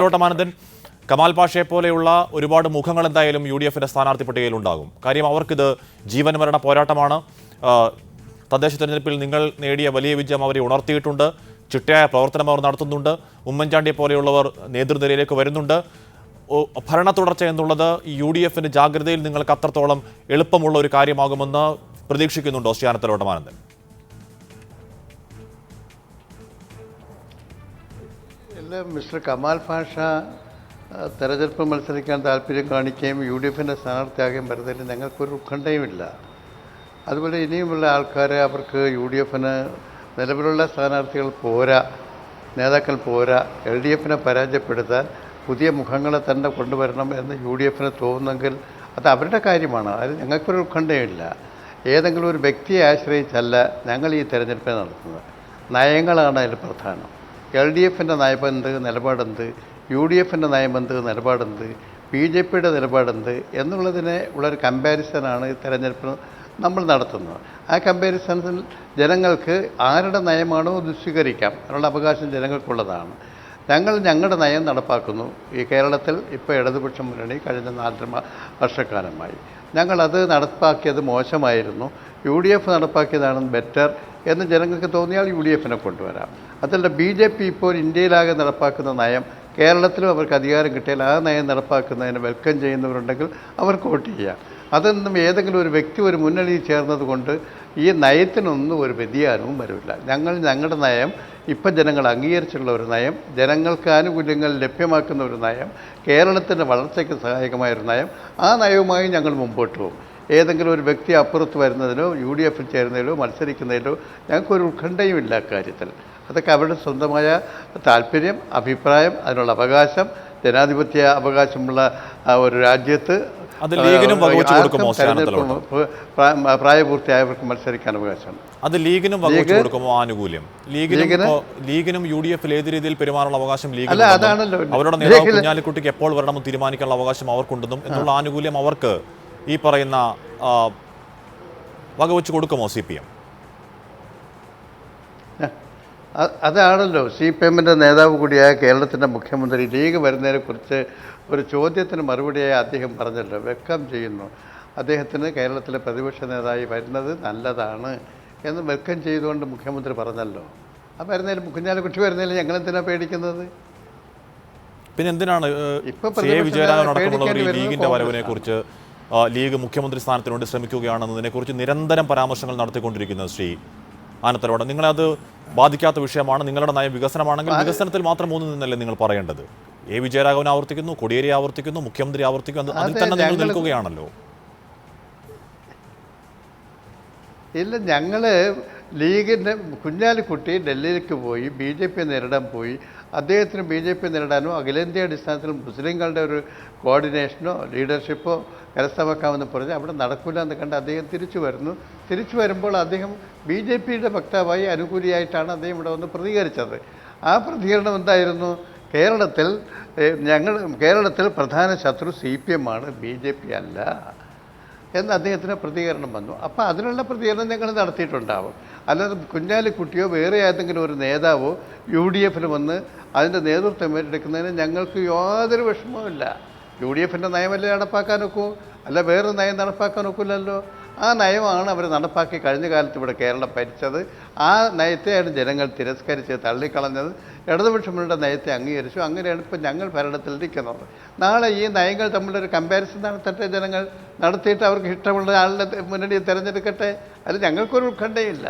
ലോട്ടമാനന്ദൻ കമാൽ പാഷയെ പോലെയുള്ള ഒരുപാട് മുഖങ്ങൾ എന്തായാലും യു ഡി എഫിന്റെ സ്ഥാനാർത്ഥി പട്ടികയിൽ ഉണ്ടാകും കാര്യം അവർക്കിത് ജീവൻ മരണ പോരാട്ടമാണ് തദ്ദേശ തെരഞ്ഞെടുപ്പിൽ നിങ്ങൾ നേടിയ വലിയ വിജയം അവരെ ഉണർത്തിയിട്ടുണ്ട്. ചിട്ടയായ പ്രവർത്തനം അവർ നടത്തുന്നുണ്ട്. ഉമ്മൻചാണ്ടിയെ പോലെയുള്ളവർ നേതൃനിരയിലേക്ക് വരുന്നുണ്ട്. ഭരണ തുടർച്ച എന്നുള്ളത് യു ഡി എഫിന്റെ ജാഗ്രതയിൽ നിങ്ങൾക്ക് അത്രത്തോളം എളുപ്പമുള്ള ഒരു കാര്യമാകുമെന്ന് പ്രതീക്ഷിക്കുന്നുണ്ടോ ശ്രീ അനന്തലോട്ടമാനന്ദൻ ഇല്ല മിസ്റ്റർ കമാൽ ആ, തെരഞ്ഞെടുപ്പ് മത്സരിക്കാൻ താല്പര്യം കാണിക്കുകയും യു ഡി എഫിന്റെ സ്ഥാനാർത്ഥിയാകുകയും വരുന്നതിൽ ഞങ്ങൾക്കൊരു ഉത്കണ്ഠയുമില്ല. അതുപോലെ ഇനിയുമുള്ള ആൾക്കാരെ അവർക്ക് യു ഡി എഫിന് നിലവിലുള്ള സ്ഥാനാർത്ഥികൾ പോരാ നേതാക്കൾ പോരാ എൽ ഡി എഫിനെ പരാജയപ്പെടുത്താൻ പുതിയ മുഖങ്ങളെ തന്നെ കൊണ്ടുവരണം എന്ന് യു ഡി എഫിന് തോന്നുന്നെങ്കിൽ അത് അവരുടെ കാര്യമാണ്. അത് ഞങ്ങൾക്കൊരു ഉത്കണ്ഠയുമില്ല. ഏതെങ്കിലും ഒരു വ്യക്തിയെ ആശ്രയിച്ചല്ല ഞങ്ങൾ ഈ തെരഞ്ഞെടുപ്പ് നടത്തുന്നത്. നയങ്ങളാണ് അതിൽ പ്രധാനം. എൽ ഡി എഫിന്റെ നയമെന്ത് നിലപാടെന്ത് യു ഡി എഫിന്റെ നയമെന്ത് നിലപാടെന്ത് ബി ജെ പിയുടെ നിലപാടെന്ത് എന്നുള്ളതിനെ ഉള്ളൊരു കമ്പാരിസനാണ് തെരഞ്ഞെടുപ്പ് നമ്മൾ നടത്തുന്നത്. ആ കമ്പാരിസണിൽ ജനങ്ങൾക്ക് ആരുടെ നയമാണോ അത് സ്വീകരിക്കാം. അതിനുള്ള അവകാശം ജനങ്ങൾക്കുള്ളതാണ്. ഞങ്ങൾ ഞങ്ങളുടെ നയം നടപ്പാക്കുന്നു. ഈ കേരളത്തിൽ ഇപ്പോൾ ഇടതുപക്ഷം മുന്നണി കഴിഞ്ഞ നാല് വർഷക്കാലമായി. ഞങ്ങളത് നടപ്പാക്കിയത് മോശമായിരുന്നു. യു ഡി എഫ് നടപ്പാക്കിയതാണ് ബെറ്റർ. എന്ന് ജനങ്ങൾക്ക് തോന്നിയാൽ യു ഡി എഫിനെ കൊണ്ടുവരാം. അതല്ല ബി ജെ പി ഇപ്പോൾ ഇന്ത്യയിലാകെ നടപ്പാക്കുന്ന നയം കേരളത്തിലും അവർക്ക് അധികാരം കിട്ടിയാൽ ആ നയം നടപ്പാക്കുന്നതിന് വെൽക്കം ചെയ്യുന്നവരുണ്ടെങ്കിൽ അവർക്ക് വോട്ട് ചെയ്യാം. അതൊന്നും ഏതെങ്കിലും ഒരു വ്യക്തി ഒരു മുന്നണിയിൽ ചേർന്നത് കൊണ്ട് ഈ നയത്തിനൊന്നും ഒരു വ്യതിയാനവും വരില്ല. ഞങ്ങൾ ഞങ്ങളുടെ നയം ഇപ്പം ജനങ്ങൾ അംഗീകരിച്ചുള്ള ഒരു നയം ജനങ്ങൾക്ക് ആനുകൂല്യങ്ങൾ ലഭ്യമാക്കുന്ന ഒരു നയം കേരളത്തിന്റെ വളർച്ചയ്ക്ക് സഹായകമായ ഒരു നയം ആ നയവുമായി ഞങ്ങൾ മുമ്പോട്ട് പോകും. ഏതെങ്കിലും ഒരു വ്യക്തി അപ്പുറത്ത് വരുന്നതിനോ യു ഡി എഫിൽ ചേരുന്നതിലോ മത്സരിക്കുന്നതിലോ ഞങ്ങൾക്കൊരു ഉത്കണ്ഠയും ഇല്ല അക്കാര്യത്തിൽ അതൊക്കെ അവരുടെ സ്വന്തമായ താല്പര്യം അഭിപ്രായം അതിനുള്ള അവകാശം ജനാധിപത്യ അവകാശമുള്ള ഒരു രാജ്യത്ത് തെരഞ്ഞെടുപ്പ് പ്രായപൂർത്തിയായവർക്ക് മത്സരിക്കാൻ അവകാശം. അത് ലീഗിനും കൊടുക്കുമോ ആനുകൂല്യം? ലീഗിനും ലീഗിനും യു ഡി എഫിൽ ഏത് രീതിയിൽ പെരുമാറാനുള്ള അവകാശം അതാണല്ലോ. അവരുടെ നേതാവ് കുഞ്ഞാലിക്കുട്ടിക്ക് എപ്പോൾ വരണമെന്ന് തീരുമാനിക്കാനുള്ള അവകാശം അവർക്കുണ്ടെന്നും എന്നുള്ള ആനുകൂല്യം അവർക്ക് ഈ പറയുന്ന വകവെച്ച് കൊടുക്കുമോ സി പി എം അതാണല്ലോ. സി പി എമ്മിന്റെ നേതാവ് കൂടിയായ കേരളത്തിന്റെ മുഖ്യമന്ത്രി ലീഗ് വരുന്നതിനെക്കുറിച്ച് ഒരു ചോദ്യത്തിന് മറുപടിയായി അദ്ദേഹം പറഞ്ഞല്ലോ. വെക്കം ചെയ്യുന്നു. അദ്ദേഹത്തിന് കേരളത്തിലെ പ്രതിപക്ഷ നേതാവായി വരുന്നത് നല്ലതാണ് എന്ന് വെക്കം ചെയ്തുകൊണ്ട് മുഖ്യമന്ത്രി പറഞ്ഞല്ലോ. ആ വരുന്നതിൽ കുഞ്ഞാലിക്കുട്ടി വരുന്നതിൽ ഞങ്ങളെന്തിനാണ് പേടിക്കുന്നത്? പിന്നെ എന്തിനാണ് ഇപ്പൊ വിജയരാഘവൻ ലീഗിന്റെ വരവിനെ കുറിച്ച് ലീഗ് മുഖ്യമന്ത്രി സ്ഥാനത്തിനുവേണ്ടി ശ്രമിക്കുകയാണെന്നതിനെക്കുറിച്ച് ശ്രമിക്കുകയാണെന്നതിനെ നിരന്തരം പരാമർശങ്ങൾ നടത്തിക്കൊണ്ടിരിക്കുന്നത് ശ്രീ ആനത്തലോടെ നിങ്ങളത് ബാധിക്കാത്ത വിഷയമാണ്. നിങ്ങളുടെ നയം വികസനമാണെങ്കിൽ വികസനത്തിൽ മാത്രം മൂന്ന് നിന്നല്ലേ നിങ്ങൾ പറയേണ്ടത്? എ വിജയരാഘവൻ ആവർത്തിക്കുന്നു കൊടിയേരി ആവർത്തിക്കുന്നു മുഖ്യമന്ത്രി ആവർത്തിക്കുന്നു. അതിൽ തന്നെ നിങ്ങൾ നിൽക്കുകയാണല്ലോ. ഇല്ല ഞങ്ങൾ ലീഗിന്റെ കുഞ്ഞാലിക്കുട്ടി ഡൽഹിയിലേക്ക് പോയി ബി ജെ പി നേരിടാൻ പോയി. അദ്ദേഹത്തിന് ബി ജെ പി നേരിടാനോ അഖിലേന്ത്യാ അടിസ്ഥാനത്തിൽ മുസ്ലിങ്ങളുടെ ഒരു കോർഡിനേഷനോ ലീഡർഷിപ്പോ കരസ്ഥമാക്കാമെന്ന് പറഞ്ഞ് അവിടെ നടക്കില്ല എന്ന് കണ്ട് അദ്ദേഹം തിരിച്ചു വരുന്നു. തിരിച്ചു വരുമ്പോൾ അദ്ദേഹം ബി ജെ പിയുടെ വക്താവായി അനുകൂലിയായിട്ടാണ് അദ്ദേഹം ഇവിടെ വന്ന് പ്രതികരിച്ചത്. ആ പ്രതികരണം എന്തായിരുന്നു? കേരളത്തിൽ ഞങ്ങൾ കേരളത്തിൽ പ്രധാന ശത്രു സി പി എം ആണ് ബി ജെ പി അല്ല എന്ന് അദ്ദേഹത്തിന് പ്രതികരണം വന്നു. അപ്പോൾ അതിനുള്ള പ്രതികരണം ഞങ്ങൾ നടത്തിയിട്ടുണ്ടാവും. അല്ലാതെ കുഞ്ഞാലിക്കുട്ടിയോ വേറെ ഏതെങ്കിലും ഒരു നേതാവോ യു ഡി എഫിൽ വന്ന് അതിന്റെ നേതൃത്വം ഏറ്റെടുക്കുന്നതിന് ഞങ്ങൾക്ക് യാതൊരു വിഷമവുമില്ല യു ഡി എഫിന്റെ നയമല്ലേ നടപ്പാക്കാൻ ഒക്കൂ അല്ല വേറൊരു നയം നടപ്പാക്കാൻ ഒക്കില്ലല്ലോ ആ നയമാണ് അവർ നടപ്പാക്കി കഴിഞ്ഞ കാലത്ത് ഇവിടെ കേരളം ഭരിച്ചത്. ആ നയത്തെയാണ് ജനങ്ങൾ തിരസ്കരിച്ച് തള്ളിക്കളഞ്ഞത്. ഇടതുപക്ഷങ്ങളുടെ നയത്തെ അംഗീകരിച്ചു. അങ്ങനെയാണ് ഇപ്പോൾ ഞങ്ങൾ ഭരണത്തിൽ ഇരിക്കുന്നത് നാളെ ഈ നയങ്ങൾ തമ്മിലൊരു കമ്പാരിസൺ നടത്തട്ടെ ജനങ്ങൾ? നടത്തിയിട്ട് അവർക്ക് ഇഷ്ടമുള്ള ആളുടെ മുന്നണിയെ തിരഞ്ഞെടുക്കട്ടെ? അത് ഞങ്ങൾക്കൊരു ഉത്കണ്ഠയില്ല.